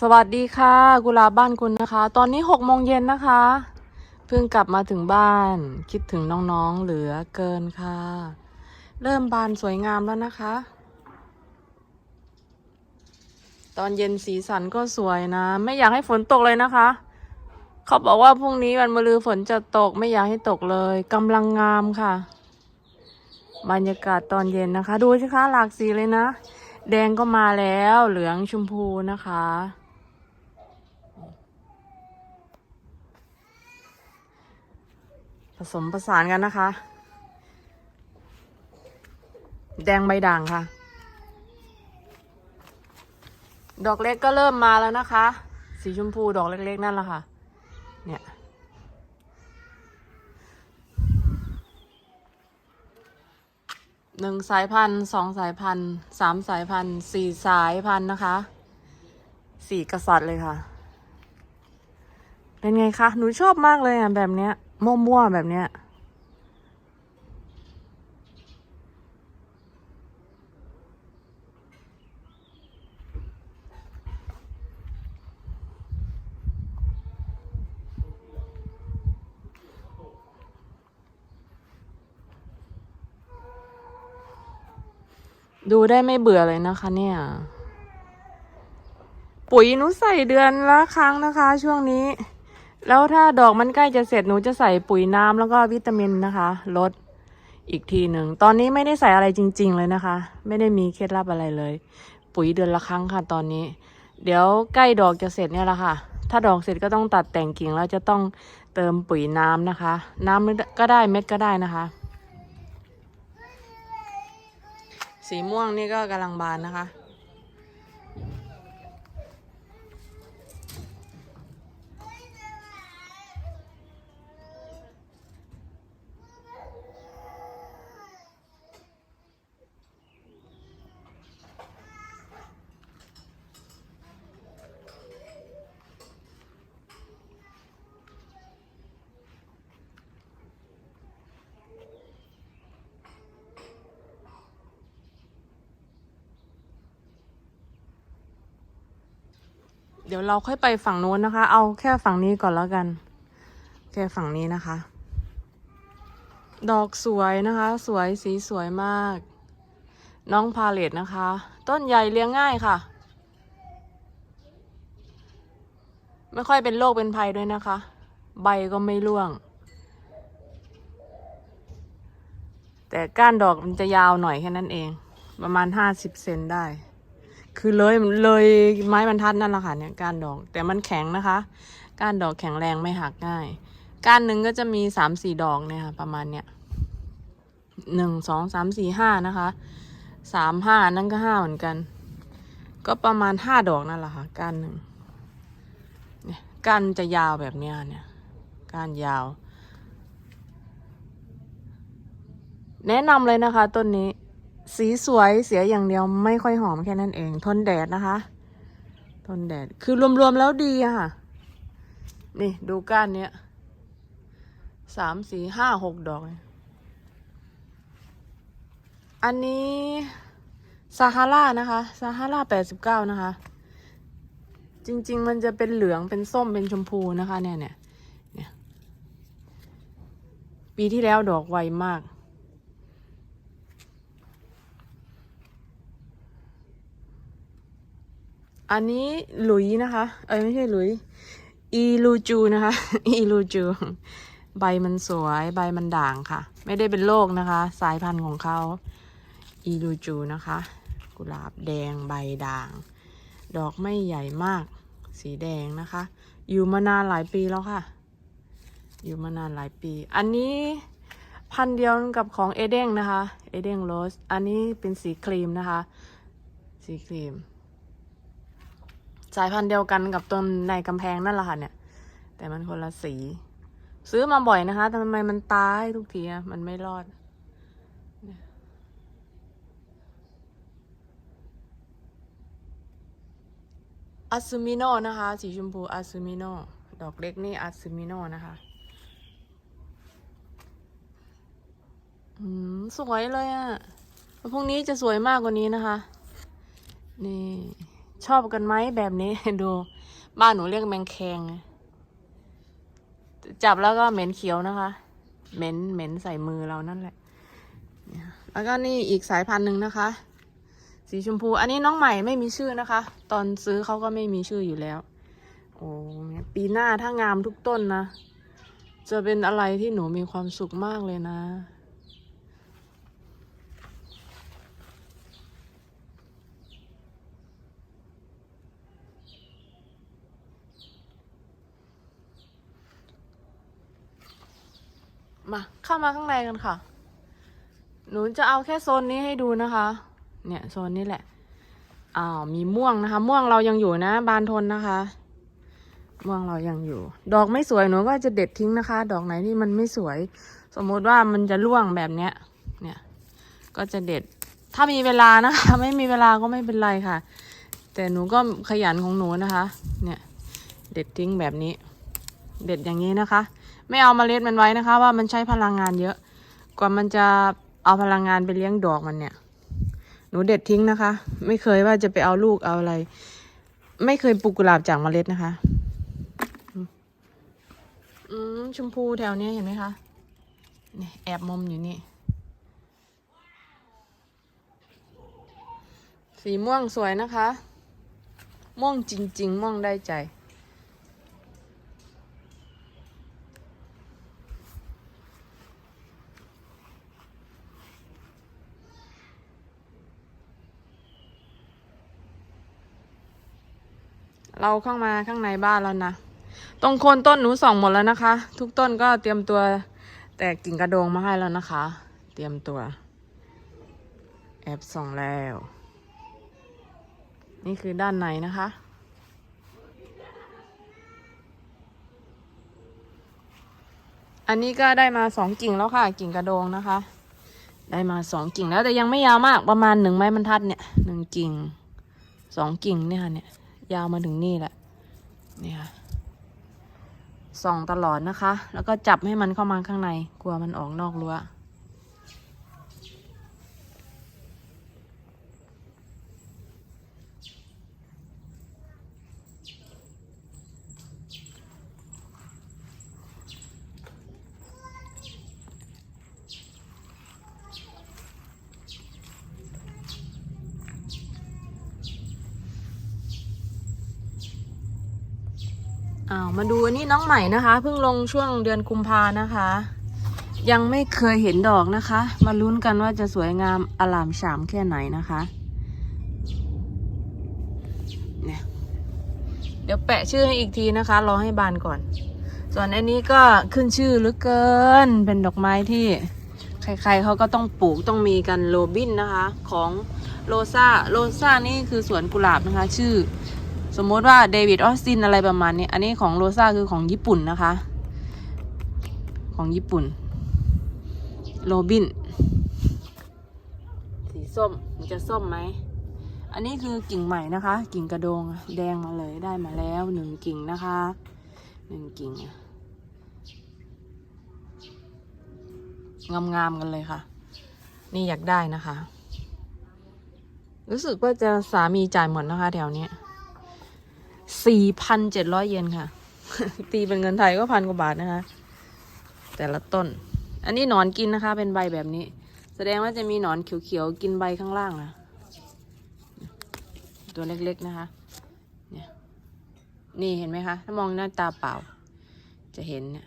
สวัสดีค่ะ กุลาบบ้านคุณนะคะ ตอนนี้หกโมงเย็นนะคะ เพิ่งกลับมาถึงบ้าน คิดถึงน้องๆเหลือเกินค่ะ เริ่มบานสวยงามแล้วนะคะ ตอนเย็นสีสันก็สวยนะ ไม่อยากให้ฝนตกเลยนะคะ เขาบอกว่าพรุ่งนี้วันมะรืนฝนจะตกไม่อยากให้ตกเลยกำลังงามค่ะ บรรยากาศตอนเย็นนะคะ ดูสิคะหลากสีเลยนะแดงก็มาแล้วเหลืองชมพูนะคะ สมผสานกันนะคะ แดงใบด่างค่ะ ดอกเล็กก็เริ่มมาแล้วนะคะ สีชมพูดอกเล็กๆนั่นแหละค่ะ เนี่ยหนึ่งสายพันธุ์สองสายพันธุ์สามสายพันธุ์สี่สายพันธุ์นะคะสี่กษัตริย์เลยค่ะ เป็นไงคะ หนูชอบมากเลยอะแบบเนี้ย มั่วๆ แบบเนี้ย ดูได้ไม่เบื่อเลยนะคะเนี่ย ปุ๋ยนูใส่เดือนละครั้งนะคะช่วงนี้ แล้วถ้าดอกมันใกล้จะเสร็จหนูจะใส่ปุ๋ยน้ำแล้วก็วิตามินนะคะลดอีกทีหนึ่ง ตอนนี้ไม่ได้ใส่อะไรจริง ๆ เลยนะคะ ไม่ได้มีเคล็ดลับอะไรเลย ปุ๋ยเดือนละครั้งค่ะตอนนี้ เดี๋ยวใกล้ดอกจะเสร็จเนี่ยแหละค่ะ ถ้าดอกเสร็จก็ต้องตัดแต่งกิ่งแล้วจะต้องเติมปุ๋ยน้ำนะคะ น้ำก็ได้เม็ดก็ได้นะคะ สีม่วงนี่ก็กำลังบานนะคะ ดี๋ยวเราค่อยไปฝั่งนู้นนะคะ เอาแค่ฝั่งนี้ก่อนแล้วกัน แค่ฝั่งนี้นะคะ ดอกสวยนะคะ สวยสีสวยมาก น้องพาเลตนะคะ ต้นใหญ่เลี้ยงง่ายค่ะ ไม่ค่อยเป็นโรคเป็นภัยด้วยนะคะ ใบก็ไม่ร่วง แต่ก้านดอกมันจะยาวหน่อยแค่นั้นเอง ประมาณห้าสิบเซนได้ คือเลยเลยไม้บรรทัดนั่นแหละค่ะเนี่ยก้านดอกแต่มันแข็งนะคะก้านดอกแข็งแรงไม่หักง่ายก้านหนึ่งก็จะมีสามสี่ดอกเนี่ยค่ะ ประมาณเนี้ยหนึ่งสองสามสี่ห้านะคะสามห้านั่นก็ห้าเหมือนกัน ก็ประมาณห้าดอกนั่นแหละค่ะก้านหนึ่งเนี่ยก้านจะยาวแบบเนี้ยเนี่ยก้านยาว แนะนำเลยนะคะต้นนี้ สีสวยเสียอย่างเดียวไม่ค่อยหอมแค่นั้นเอง ทนแดดนะคะ ทนแดด คือรวมๆแล้วดีอะค่ะ นี่ดูก้านเนี้ยสามสี่ห้าหกดอก อันนี้ซาฮารานะคะซาฮาราแปดสิบเก้านะคะ จริง ๆ มันจะเป็นเหลืองเป็นส้มเป็นชมพูนะคะ เนี่ยเนี่ยปีที่แล้วดอกไวมาก อันนี้หลุยนะคะ เอ้ยไม่ใช่หลุย อีลูจูนะคะ อีลูจู ใบมันสวยใบมันด่างค่ะ ไม่ได้เป็นโรคนะคะ สายพันธุ์ของเขา อีลูจูนะคะ กุหลาบแดงใบด่าง ดอกไม่ใหญ่มาก สีแดงนะคะ อยู่มานานหลายปีแล้วค่ะ อยู่มานานหลายปี อันนี้พันธุ์เดียวกับของเอเด้งนะคะ เอเด้งโรส อันนี้เป็นสีครีมนะคะ สีครีม สายพันธุ์เดียวกันกับต้นในกำแพงนั่นแหละค่ะเนี่ย แต่มันคนละสี ซื้อมาบ่อยนะคะแต่ทำไมมันตายทุกทีอะมันไม่รอดอัซูมิโนนะคะ สีชมพูอัซูมิโนดอกเล็กนี่อัซูมิโนนะคะอืมสวยเลยอะแล้วพรุ่งนี้จะสวยมากกว่านี้นะคะ นี่ ชอบกันไหมแบบนี้ ดู บ้านหนูเรียกแมงแคง จับแล้วก็เหม็นเขียวนะคะ เหม็นเหม็นใส่มือเรานั่นแหละ แล้วก็นี่อีกสายพันธุ์หนึ่งนะคะ สีชมพู อันนี้น้องใหม่ไม่มีชื่อนะคะ ตอนซื้อเขาก็ไม่มีชื่ออยู่แล้ว โอ้ปีหน้าถ้างามทุกต้นนะ จะเป็นอะไรที่หนูมีความสุขมากเลยนะ มา เข้ามาข้างในกันค่ะ หนูจะเอาแค่โซนนี้ให้ดูนะคะ เนี่ยโซนนี้แหละอ้าวมีม่วงนะคะ ม่วงเรายังอยู่นะ บานทนนะคะ ม่วงเรายังอยู่ ดอกไม่สวยหนูก็จะเด็ดทิ้งนะคะ ดอกไหนที่มันไม่สวย สมมติว่ามันจะร่วงแบบเนี้ย เนี่ย ก็จะเด็ด ถ้ามีเวลานะคะ ไม่มีเวลาก็ไม่เป็นไรค่ะ แต่หนูก็ขยันของหนูนะคะ เนี่ย เด็ดทิ้งแบบนี้ เด็ดอย่างนี้นะคะ ไม่เอามาเมล็ดมันไว้นะคะ ว่ามันใช้พลังงานเยอะ กว่ามันจะเอาพลังงานไปเลี้ยงดอกมันเนี่ย หนูเด็ดทิ้งนะคะ ไม่เคยว่าจะไปเอาลูกเอาอะไร ไม่เคยปลูกกุหลาบจากเมล็ดนะคะ อืมชมพูแถวเนี้ยเห็นไหมคะนี่แอบมุมอยู่นี่ สีม่วงสวยนะคะ ม่วงจริง ๆ ม่วงได้ใจ เราเข้ามาข้างในบ้านแล้วนะ ตรงโคนต้นหนูส่องหมดแล้วนะคะ ทุกต้นก็เตรียมตัวแตกกิ่งกระโดงมาให้แล้วนะคะ เตรียมตัว แอบส่องแล้ว นี่คือด้านในนะคะ อันนี้ก็ได้มาสองกิ่งแล้วค่ะ กิ่งกระโดงนะคะ ได้มาสองกิ่งแล้วแต่ยังไม่ยาวมากประมาณหนึ่งไม้บรรทัดเนี่ยหนึ่งกิ่งสองกิ่งเนี่ยค่ะเนี่ย ยาวมาถึงนี่แหละเนี่ยค่ะส่องตลอดนะคะ แล้วก็จับให้มันเข้ามาข้างใน กลัวมันออกนอกรั้ว อ้าวมาดูอันนี้น้องใหม่นะคะเพิ่งลงช่วงเดือนกุมภานะคะ ยังไม่เคยเห็นดอกนะคะ มาลุ้นกันว่าจะสวยงามอลามฉามแค่ไหนนะคะเนี่ยเดี๋ยวแปะชื่อให้อีกทีนะคะรอให้บานก่อน ส่วนอันนี้ก็ขึ้นชื่อเหลือเกิน เป็นดอกไม้ที่ใครๆเขาก็ต้องปลูกต้องมีกันโรบินนะคะ ของโรซาโรซานี่คือสวนกุหลาบนะคะ ชื่อ สมมติว่าเดวิดออสตินอะไรประมาณนี้ อันนี้ของโรซาคือของญี่ปุ่นนะคะ ของญี่ปุ่น โรบิน สีส้ม มันจะส้มไหม อันนี้คือกิ่งใหม่นะคะ กิ่งกระโดงแดงมาเลยได้มาแล้วหนึ่งกิ่งนะคะหนึ่งกิ่งงามๆกันเลยค่ะ นี่อยากได้นะคะ รู้สึกว่าจะสามีจ่ายหมดนะคะแถวเนี้ย สี่พันเจ็ดร้อยเยนค่ะ ตีเป็นเงินไทยก็พันกว่าบาทนะคะ แต่ละต้น อันนี้หนอนกินนะคะ เป็นใบแบบนี้ แสดงว่าจะมีหนอนเขียวๆกินใบข้างล่างนะตัวเล็กๆนะคะ เนี่ย นี่เห็นไหมคะ ถ้ามองหน้าตาเปล่า จะเห็นเนี่ย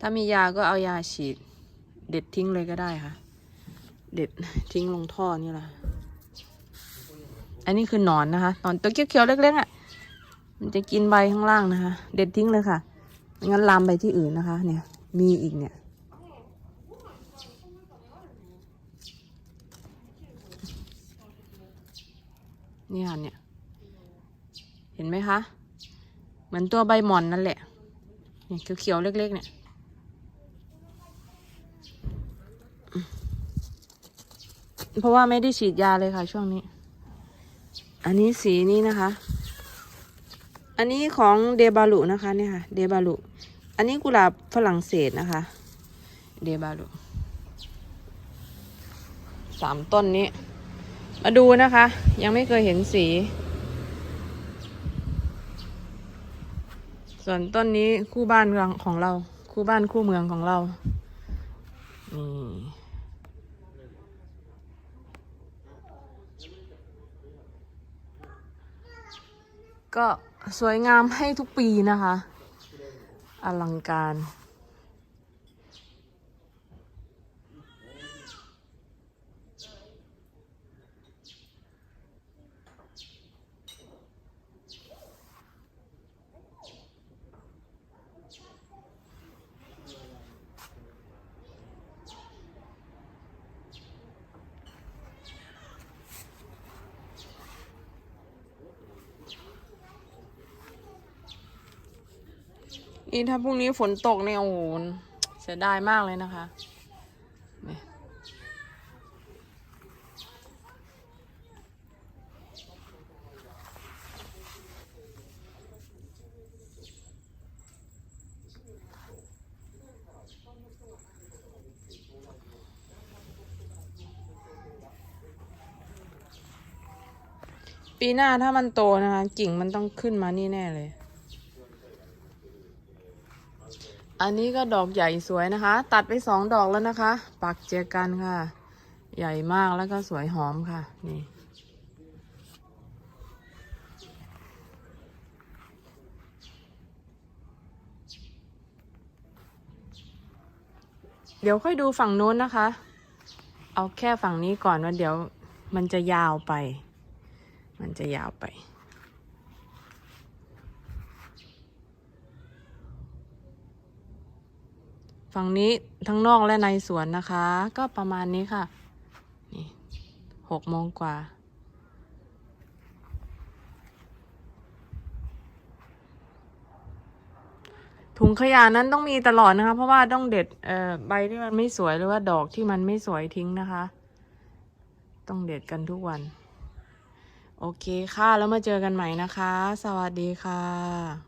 ถ้ามียาก็เอายาฉีด เด็ดทิ้งเลยก็ได้ค่ะ เด็ดทิ้งลงท่อนี่แหละ อันนี้คือหนอนนะคะ หนอนตัวเขียวๆเล็กๆอะ มันจะกินใบข้างล่างนะคะ เด็ดทิ้งเลยค่ะไม่งั้นลามไปที่อื่นนะคะ เนี่ย มีอีกเนี่ย นี่ค่ะเนี่ย เห็นไหมคะ เหมือนตัวใบหม่อนนั่นแหละ เนี่ยเขียวๆเล็ก ๆ เนี่ยเพราะว่าไม่ได้ฉีดยาเลยค่ะช่วงนี้ อันนี้สีนี้นะคะ อันนี้ของเดบารุนะคะเนี่ยค่ะ เดบารุอันนี้กุหลาบฝรั่งเศสนะคะ เดบารุสามต้นนี้ มาดูนะคะ ยังไม่เคยเห็นสี ส่วนต้นนี้คู่บ้านของเรา คู่บ้านคู่เมืองของเรานี่ก็ สวยงามให้ทุกปีนะคะ อลังการ นี่ถ้าพรุ่งนี้ฝนตกเนี่ยโอ้โหเสียดายมากเลยนะคะปีหน้าถ้ามันโตนะคะ กิ่งมันต้องขึ้นมานี่แน่เลย อันนี้ก็ดอกใหญ่สวยนะคะ ตัดไปสองดอกแล้วนะคะ ปักเจอกันค่ะ ใหญ่มากแล้วก็สวยหอมค่ะ นี่ เดี๋ยวค่อยดูฝั่งโน้นนะคะ เอาแค่ฝั่งนี้ก่อนว่าเดี๋ยวมันจะยาวไป มันจะยาวไป ฝั่งนี้ทั้งนอกและในสวนนะคะ ก็ประมาณนี้ค่ะ นี่หกโมงกว่า ถุงขยะนั้นต้องมีตลอดนะคะ เพราะว่าต้องเด็ดเอ่อใบที่มันไม่สวยหรือว่าดอกที่มันไม่สวยทิ้งนะคะ ต้องเด็ดกันทุกวัน โอเคค่ะ แล้วมาเจอกันใหม่นะคะ สวัสดีค่ะ